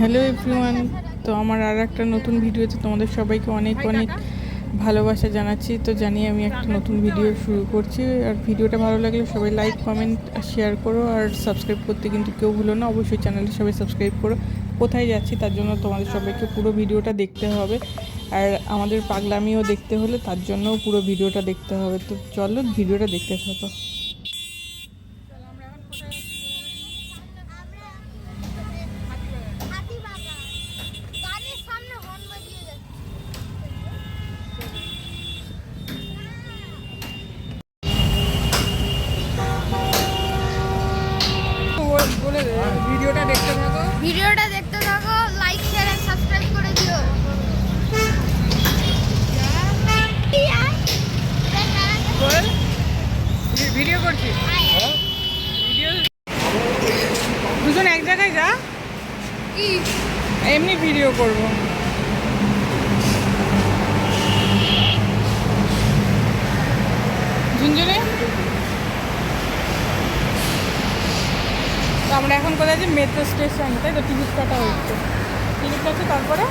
Hello everyone, তো আমার আর একটা নতুন ভিডিওতে তোমাদের সবাইকে অনেক অনেক ভালোবাসা জানাচ্ছি। তো জানি আমি একটা নতুন ভিডিও শুরু করছি। আর ভিডিওটা ভালো লাগলে সবাই লাইক, কমেন্ট শেয়ার করো। আর সাবস্ক্রাইব করতে কিন্তু কেউ ভুলো না। অবশ্যই চ্যানেলটি সবাই সাবস্ক্রাইব করো। কোথায় যাচ্ছি তার জন্য তোমাদের সবাইকে পুরো ভিডিওটা দেখতে হবে। আর আমাদের পাগলামিও দেখতে হলে তার জন্যও পুরো ভিডিওটা দেখতে হবে। তো চলো ভিডিওটা দেখতে থাকো হাতিবাগান। গাড়ির সামনে হর্ন বাজিয়ে যাচ্ছে। বলে ভিডিওটা দেখতে থাকো ভিডিওটা দেখতে থাকো লাইক শেয়ার এন্ড সাবস্ক্রাইব করে দিও বল ভিডিও করছি ভিডিও দুজন এক জায়গায় যা কি এমনি ভিডিও করব। ঝুনঝুনে? তো আমরা এখন কোথায় আছি? মেট্রো স্টেশন তাই তো? টিকিট কাটা হচ্ছে। টিকিট কাটছে তারপরে?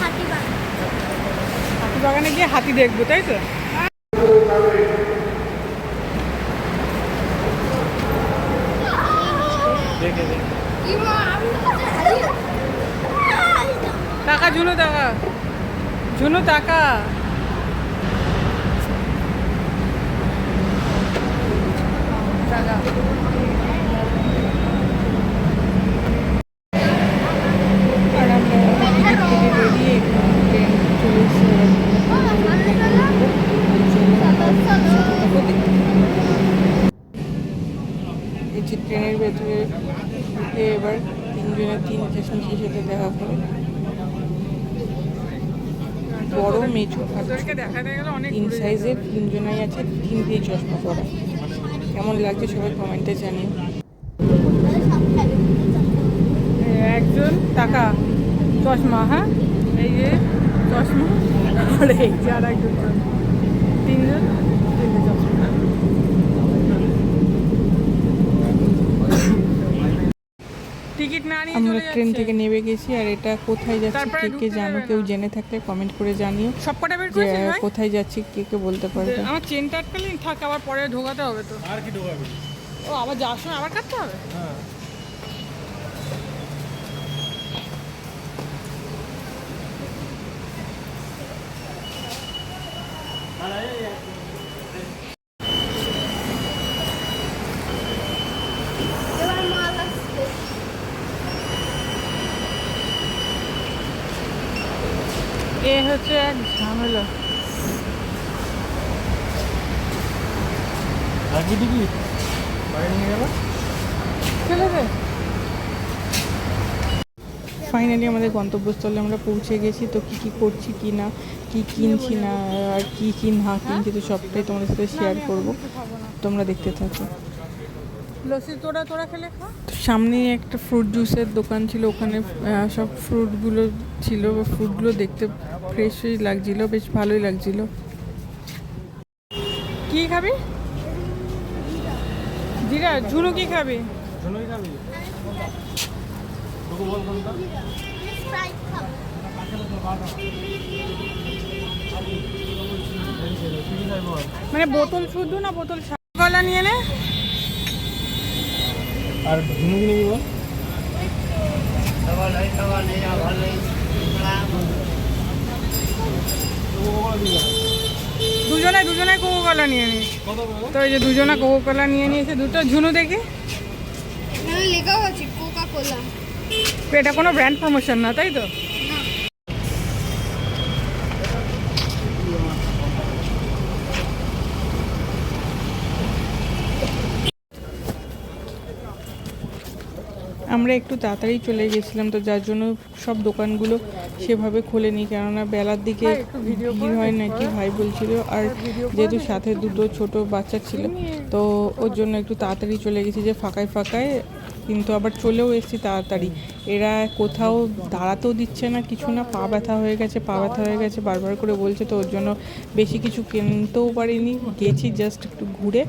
হাতি বাগানে। গিয়ে হাতি দেখব তাই তো? মা আমি তো হারিয়ে টাকা ঝুনু টাকা। ঝুনু টাকা। ট্রেনের ভেতরে এবার তিনজনের তিন চেষ্টা সাথে দেখা করে বড় মেজু তিন সাইজের তিনজনাই আছে, তিন দিয়ে চশমা পরা। কেমন লাগছে সবাই কমেন্টে জানিও। একজন টাকা, চশমা হ্যাঁ? এই যে চশমা। আর এই যে আর একজন। তিনজন তিনটে চশমা টিকিট না নিয়ে আমরা ট্রেন থেকে নেমে গেছি আর এটা কোথায় যাচ্ছি কে কে জানো কেউ জেনে থাকলে কমেন্ট করে জানিও। সবকটা বের ভাই? কোথায় যাচ্ছি কে কে বলতে পারবে। আমার চেনটা আটকালি থাক আবার পরে ঢোকাতে হবে তো। আর কি ঢোকাবি? ও আবার যাওয়ার সময় আবার কাটতে হবে? হ্যাঁ। এ হচ্ছে এক ঝামেলা। টিকিট বাইরে নিয়ে গেল? চলে দে ফাইনালি আমাদের গন্তব্যস্থলে আমরা পৌঁছে গেছি তো কি কি করছি কি না কি কিনছি না আর কি কি না কিনছি তো সবটাই তোমাদের সাথে শেয়ার করব। তোমরা দেখতে থাকো। লস্যি তোরা তোরা খেলে খা। সামনে একটা ফ্রুট জুসের দোকান ছিল ওখানে সব ফ্রুটগুলো ছিল ফ্রুটগুলো দেখতে ফ্রেশই লাগছিল বেশ ভালোই লাগছিল। কি খাবি? জিরা ঝুনু কি খাবি? মানে বোতল শুদ্ধ না বোতল কলা নিয়ে নে। আর ঝুনু কি বল? দুজনে দুজনে কোকো কলা নিয়ে নি তো এই যে দুজনে কোকো কলা নিয়ে নিয়েছে দুটো। ঝুনু দেখি। লেখা আছে কোকা কোলা তো এটা কোনো ব্র্যান্ড প্রমোশন না তাই তো? আমরা একটু তাড়াতাড়ি চলে গেছিলাম তো যার জন্য সব দোকানগুলো সেভাবে খোলেনি কেননা বেলার দিকে ভিড় হয় নাকি ভাই বলছিল আর যেহেতু সাথে দুটো ছোট বাচ্চা ছিল তো ওর জন্য একটু তাড়াতাড়ি চলে গেছি যে ফাঁকায় ফাঁকায় কিন্তু আবার চলেও এসেছি তাড়াতাড়ি। এরা কোথাও দাঁড়াতেও দিচ্ছে না কিছু না পা ব্যথা হয়ে গেছে পা ব্যথা হয়ে গেছে বারবার করে বলছে তো ওর জন্য বেশি কিছু কিনতেও পারিনি গেছি জাস্ট একটু ঘুরে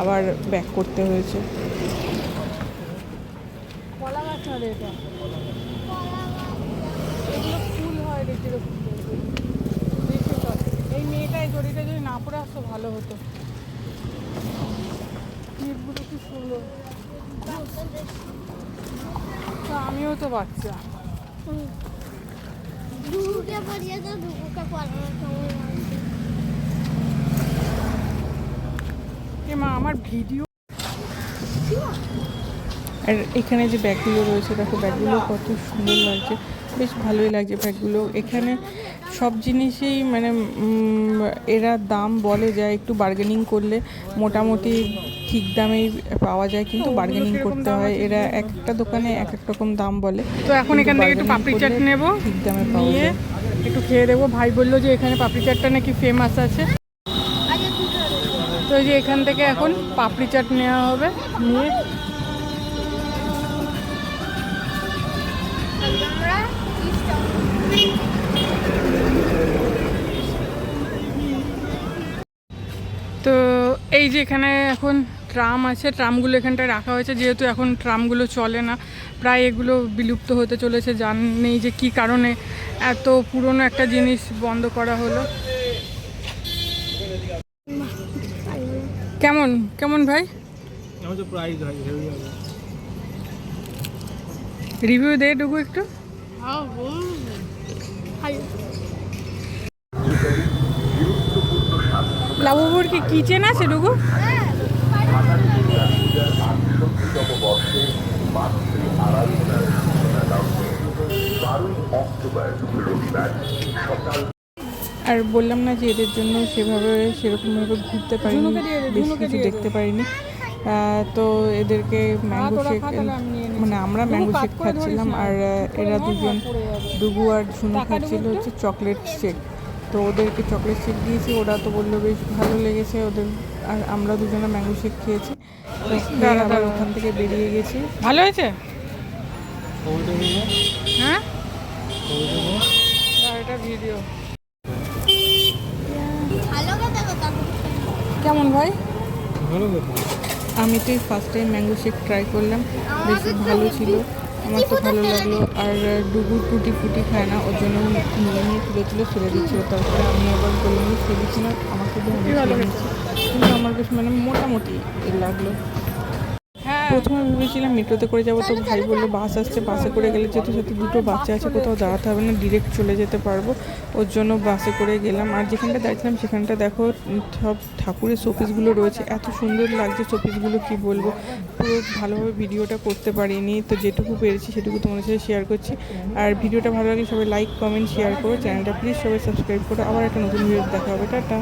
আবার ব্যাক করতে হয়েছে। বলে এটা। এগুলো ফুল হয় রীতিরকম দেখে চল এই মেয়েটা এই দড়িটা যদি না পরে আসতো ভালো হতো। ক্লিপগুলো কি সুন্দর। আমিও তো বাচ্চা। দুটোকে পরিয়ে তো দুটোকে পড়ানো মা আমার ভিডিও আর এখানে যে ব্যাগগুলো রয়েছে দেখো ব্যাগগুলো কত সুন্দর লাগছে। বেশ ভালোই লাগছে ব্যাগগুলো। এখানে সব জিনিসেই মানে এরা দাম বলে যায় একটু বার্গেনিং করলে মোটামুটি ঠিক দামেই পাওয়া যায় কিন্তু বার্গেনিং করতে হয়। এরা এক একটা দোকানে এক এক রকম দাম বলে। তো এখন এখান থেকে একটু পাপড়ি চাট নেব ঠিক দামে পাওয়া যায়। একটু খেয়ে দেবো। ভাই বলল যে এখানে পাপড়ি চাটটা নাকি ফেমাস আছে। তো এই যে এখান থেকে এখন পাপড়ি চাট নেওয়া হবে নিয়ে তো এই যে এখানে এখন ট্রাম আছে, ট্রামগুলো এখানটায় রাখা হয়েছে, যেহেতু এখন ট্রামগুলো চলে না, প্রায় এগুলো বিলুপ্ত হতে চলেছে জান নেই যে কি কারণে এত পুরনো একটা জিনিস বন্ধ করা হলো। কেমন? কেমন ভাই? হয় রিভিউ দে, ডুগু একটু। ভালো। কি কিচেন আছে ডুগু আর বললাম না যে এদের জন্য সেভাবে সেরকমভাবে ঘুরতে পারিনি বেশি কিছু দেখতে পারিনি। তো এদেরকে ম্যাঙ্গো শেক মানে আমরা ম্যাঙ্গো শেক খাচ্ছিলাম আর এরা দুজন ডুবু আর ঝুনু খাচ্ছিল হচ্ছে চকলেট শেক তো ওদেরকে চকলেট শেক দিয়েছি ওরা তো বলল বেশ ভালো লেগেছে ওদের আর আমরা দুজনে ম্যাঙ্গো শেক খেয়েছি। আবার ওখান থেকে বেরিয়ে গেছি। ভালো হয়েছে? হ্যাঁ? এটা ভিডিও কেমন ভাই? ভালো কথা। আমি তো এই first time mango shake try করলাম বেশ ভালো ছিল আমার তো ভালো লাগল। আর ডুবুর টুটি ফুটি খায় না ওর জন্য নিয়ে নিয়ে তুলে তুলে ফেলে দিচ্ছিল তারপরে আমি আবার বললাম না আমাকে দিয়ে ভালো খেয়ে কিন্তু আমার বেশ মানে মোটামুটি লাগল। প্রথমে ভেবেছিলাম মেট্রোতে করে যাব, তো ভাই বলল, বাস আসছে, বাসে করে গেলে যেহেতু সাথে দুটো বাচ্চা আছে, কোথাও দাঁড়াতে হবে না ডিরেক্ট চলে যেতে পারব। ওর জন্য বাসে করে গেলাম। আর যেখানটা দাঁড়িয়েছিলাম, সেখানটা দেখো, সব ঠাকুরের শোপিসগুলো রয়েছে। এত সুন্দর লাগছে শোপিসগুলো কি বলব? পুরো ভালোভাবে ভিডিওটা করতে পারিনি, তো যেটুকু পেরেছি সেটুকু তোমাদের সাথে শেয়ার করছি। আর ভিডিওটা ভালো লাগলে সবাই লাইক কমেন্ট শেয়ার করো। চ্যানেলটা প্লিজ সবাই সাবস্ক্রাইব করো। আবার একটা নতুন ভিডিও দেখা হবে। টাটা।